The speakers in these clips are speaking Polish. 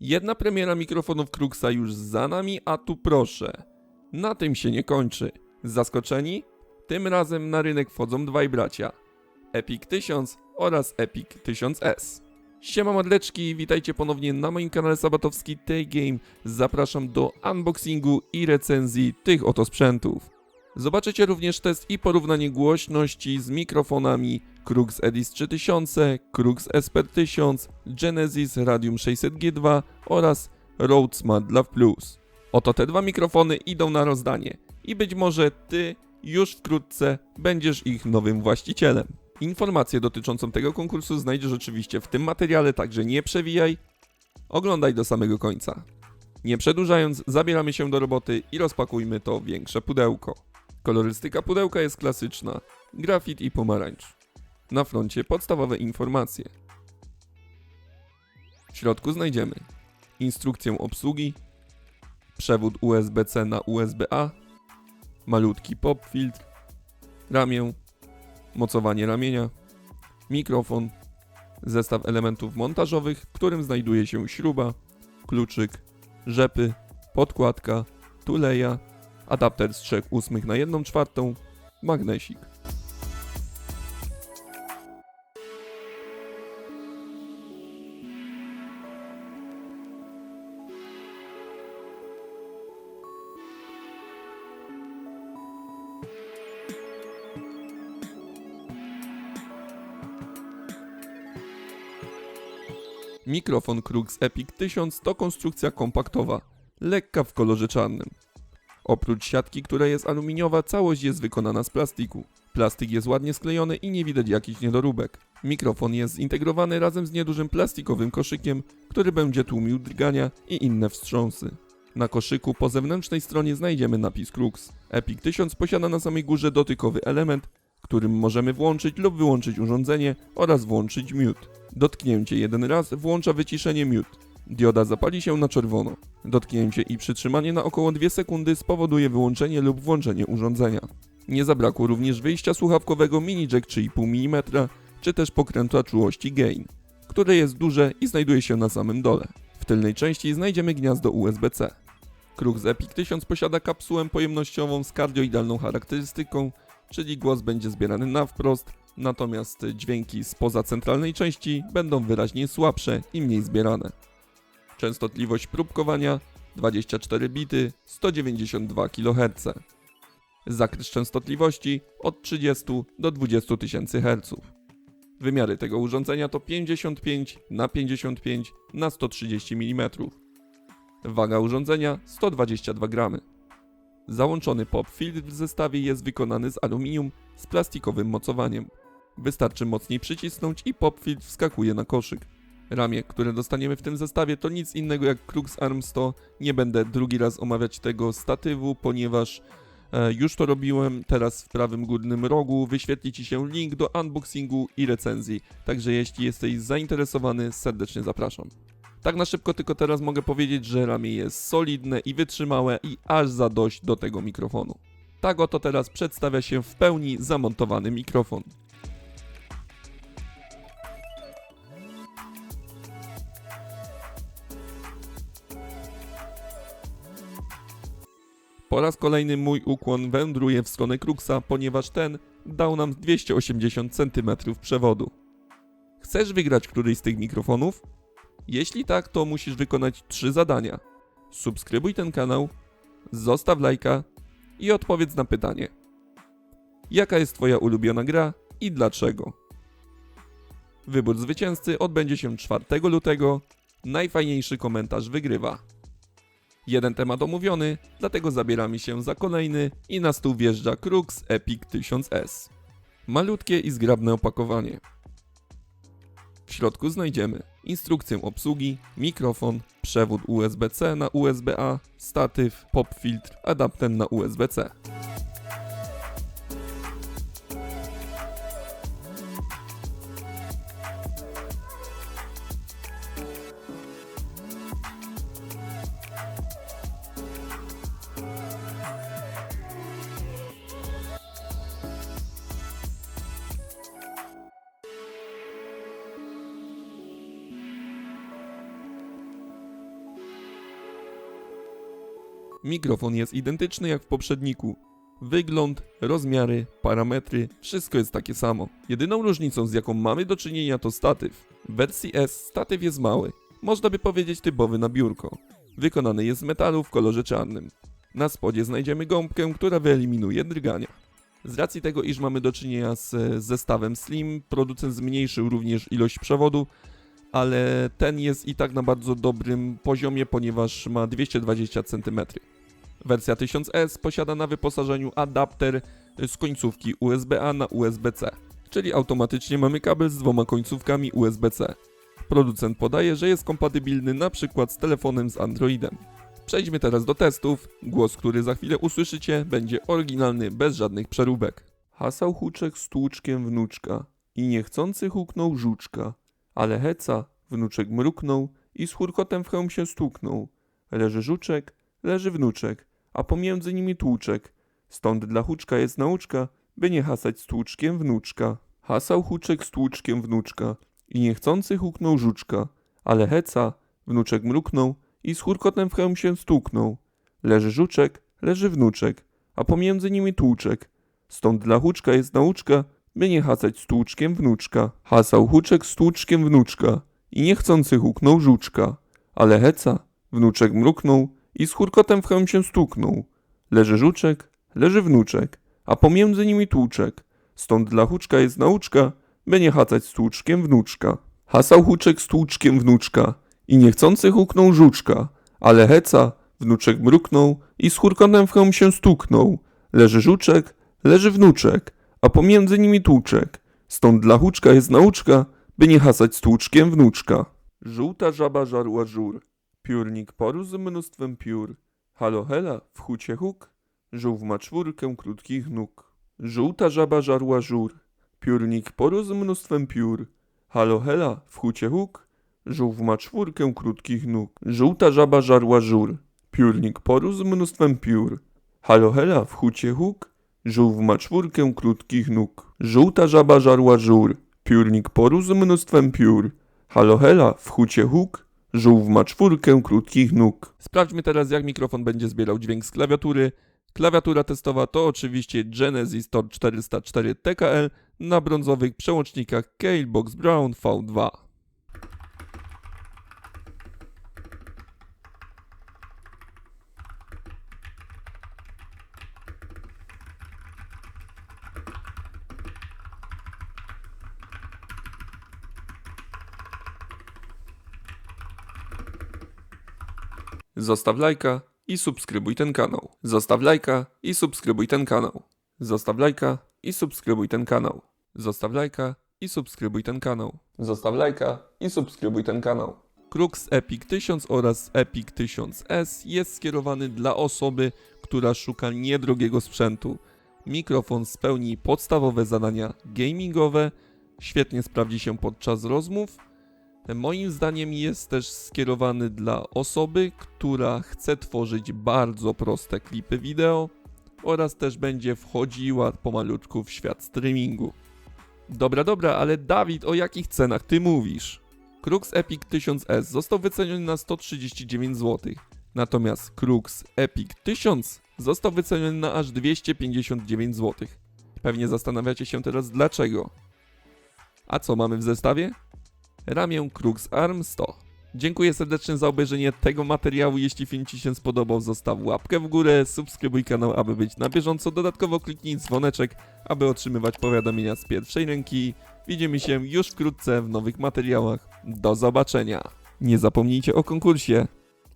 Jedna premiera mikrofonów Kruxa już za nami, a tu proszę. Na tym się nie kończy. Zaskoczeni? Tym razem na rynek wchodzą dwaj bracia. Epic 1000 oraz Epic 1000S. Siema mordeczki, witajcie ponownie na moim kanale sabatowski T-Game. Zapraszam do unboxingu i recenzji tych oto sprzętów. Zobaczycie również test i porównanie głośności z mikrofonami Krux Edis 3000, Krux Esper 1000, Genesis Radium 600G2 oraz Rode Smart Love Plus. Oto te dwa mikrofony idą na rozdanie i być może ty już wkrótce będziesz ich nowym właścicielem. Informacje dotyczącą tego konkursu znajdziesz oczywiście w tym materiale, także nie przewijaj, oglądaj do samego końca. Nie przedłużając, zabieramy się do roboty i rozpakujmy to większe pudełko. Kolorystyka pudełka jest klasyczna, grafit i pomarańcz. Na froncie podstawowe informacje. W środku znajdziemy instrukcję obsługi, przewód USB-C na USB-A, malutki pop filtr, ramię, mocowanie ramienia, mikrofon, zestaw elementów montażowych, w którym znajduje się śruba, kluczyk, rzepy, podkładka, tuleja, adapter z 3 ósmych na 1 czwartą, magnesik. Mikrofon Krux Epic 1000 to konstrukcja kompaktowa, lekka w kolorze czarnym. Oprócz siatki, która jest aluminiowa, całość jest wykonana z plastiku. Plastik jest ładnie sklejony i nie widać jakichś niedoróbek. Mikrofon jest zintegrowany razem z niedużym plastikowym koszykiem, który będzie tłumił drgania i inne wstrząsy. Na koszyku po zewnętrznej stronie znajdziemy napis Krux. Epic 1000 posiada na samej górze dotykowy element, którym możemy włączyć lub wyłączyć urządzenie oraz włączyć mute. Dotknięcie jeden raz włącza wyciszenie mute. Dioda zapali się na czerwono. Dotknięcie i przytrzymanie na około 2 sekundy spowoduje wyłączenie lub włączenie urządzenia. Nie zabrakło również wyjścia słuchawkowego mini jack 3,5 mm, czy też pokrętła czułości gain, które jest duże i znajduje się na samym dole. W tylnej części znajdziemy gniazdo USB-C. Krux Epic 1000 posiada kapsułę pojemnościową z kardioidalną charakterystyką, czyli głos będzie zbierany na wprost, natomiast dźwięki spoza centralnej części będą wyraźnie słabsze i mniej zbierane. Częstotliwość próbkowania 24 bity 192 kHz. Zakres częstotliwości od 30 do 20 tysięcy Hz. Wymiary tego urządzenia to 55 na 55 na 130 mm. Waga urządzenia 122 gramy. Załączony pop filtr w zestawie jest wykonany z aluminium z plastikowym mocowaniem. Wystarczy mocniej przycisnąć i pop filtr wskakuje na koszyk. Ramię, które dostaniemy w tym zestawie to nic innego jak Krux Arm 100. Nie będę drugi raz omawiać tego statywu, ponieważ e, już to robiłem. Teraz w prawym górnym rogu wyświetli Ci się link do unboxingu i recenzji. Także jeśli jesteś zainteresowany, serdecznie zapraszam. Tak na szybko tylko teraz mogę powiedzieć, że ramię jest solidne i wytrzymałe i aż za dość do tego mikrofonu. Tak oto teraz przedstawia się w pełni zamontowany mikrofon. Po raz kolejny mój ukłon wędruje w stronę Kruxa, ponieważ ten dał nam 280 cm przewodu. Chcesz wygrać któryś z tych mikrofonów? Jeśli tak, to musisz wykonać trzy zadania. Subskrybuj ten kanał, zostaw lajka i odpowiedz na pytanie. Jaka jest Twoja ulubiona gra i dlaczego? Wybór zwycięzcy odbędzie się 4 lutego. Najfajniejszy komentarz wygrywa. Jeden temat omówiony, dlatego zabieramy się za kolejny i na stół wjeżdża Krux Epic 1000S. Malutkie i zgrabne opakowanie. W środku znajdziemy instrukcję obsługi, mikrofon, przewód USB-C na USB-A, statyw, pop filtr, adapter na USB-C. Mikrofon jest identyczny jak w poprzedniku. Wygląd, rozmiary, parametry, wszystko jest takie samo. Jedyną różnicą z jaką mamy do czynienia to statyw. W wersji S statyw jest mały, można by powiedzieć typowy na biurko. Wykonany jest z metalu w kolorze czarnym. Na spodzie znajdziemy gąbkę, która wyeliminuje drgania. Z racji tego, iż mamy do czynienia z zestawem Slim, producent zmniejszył również ilość przewodu, ale ten jest i tak na bardzo dobrym poziomie, ponieważ ma 220 cm. Wersja 1000S posiada na wyposażeniu adapter z końcówki USB-A na USB-C, czyli automatycznie mamy kabel z dwoma końcówkami USB-C. Producent podaje, że jest kompatybilny przykład z telefonem z Androidem. Przejdźmy teraz do testów. Głos, który za chwilę usłyszycie, będzie oryginalny, bez żadnych przeróbek. Hasał huczek z tłuczkiem wnuczka i niechcący huknął żuczka, ale heca wnuczek mruknął i z hurkotem w hełm się stuknął. Leży żuczek, leży wnuczek, a pomiędzy nimi tłuczek. Stąd dla huczka jest nauczka, by nie hasać z tłuczkiem wnuczka. Hasał huczek z tłuczkiem wnuczka i niechcący huknął żuczka, ale heca wnuczek mruknął i z hurkotem w hełm się stuknął. Leży żuczek, leży wnuczek, a pomiędzy nimi tłuczek. Stąd dla huczka jest nauczka, by nie hasać z tłuczkiem wnuczka. Hasał huczek z tłuczkiem wnuczka i niechcący huknął żuczka, ale heca wnuczek mruknął i z hurkotem w hełm się stuknął. Leży żuczek, leży wnuczek, a pomiędzy nimi tłuczek. Stąd dla huczka jest nauczka, by nie hasać z tłuczkiem wnuczka. Hasał huczek z tłuczkiem wnuczka i niechcący huknął żuczka, ale heca wnuczek mruknął i z hurkotem w hełm się stuknął. Leży żuczek, leży wnuczek, a pomiędzy nimi tłuczek. Stąd dla huczka jest nauczka, by nie hasać z tłuczkiem wnuczka. Żółta żaba żarła żur, piórnik porósł z mnóstwem piór. Halo hela, w hucie huk, żółw ma czwórkę krótkich nóg. Żółta żaba żarła żur, piórnik porósł z mnóstwem piór. Halo hela, w hucie huk, żółw ma czwórkę krótkich nóg. Żółta żaba żarła żur, piórnik porósł z mnóstwem piór. Halo hela, w hucie huk, żółw ma czwórkę krótkich nóg. Żółta żaba żarła żur, piórnik porósł z mnóstwem piór. Halo hela, w hucie huk, żółw ma czwórkę krótkich nóg. Sprawdźmy teraz, jak mikrofon będzie zbierał dźwięk z klawiatury. Klawiatura testowa to oczywiście Genesis Tor 404 TKL na brązowych przełącznikach Calebox Brown V2. Zostaw lajka i subskrybuj ten kanał. Zostaw lajka i subskrybuj ten kanał. Zostaw lajka i subskrybuj ten kanał. Zostaw lajka i subskrybuj ten kanał. Zostaw lajka i subskrybuj ten kanał. Z Epic 1000 oraz Epic 1000S jest skierowany dla osoby, która szuka niedrogiego sprzętu. Mikrofon spełni podstawowe zadania gamingowe, świetnie sprawdzi się podczas rozmów, Moim zdaniem jest też skierowany dla osoby, która chce tworzyć bardzo proste klipy wideo oraz też będzie wchodziła pomalutku w świat streamingu. Dobra, dobra, ale Dawid, o jakich cenach ty mówisz? Krux Epic 1000S został wyceniony na 139 zł, natomiast Krux Epic 1000 został wyceniony na aż 259 zł. Pewnie zastanawiacie się teraz dlaczego. A co mamy w zestawie? Ramię Krux Arm 100. Dziękuję serdecznie za obejrzenie tego materiału. Jeśli film Ci się spodobał, zostaw łapkę w górę, subskrybuj kanał, aby być na bieżąco. Dodatkowo kliknij dzwoneczek, aby otrzymywać powiadomienia z pierwszej ręki. Widzimy się już wkrótce w nowych materiałach. Do zobaczenia. Nie zapomnijcie o konkursie.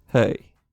Hej!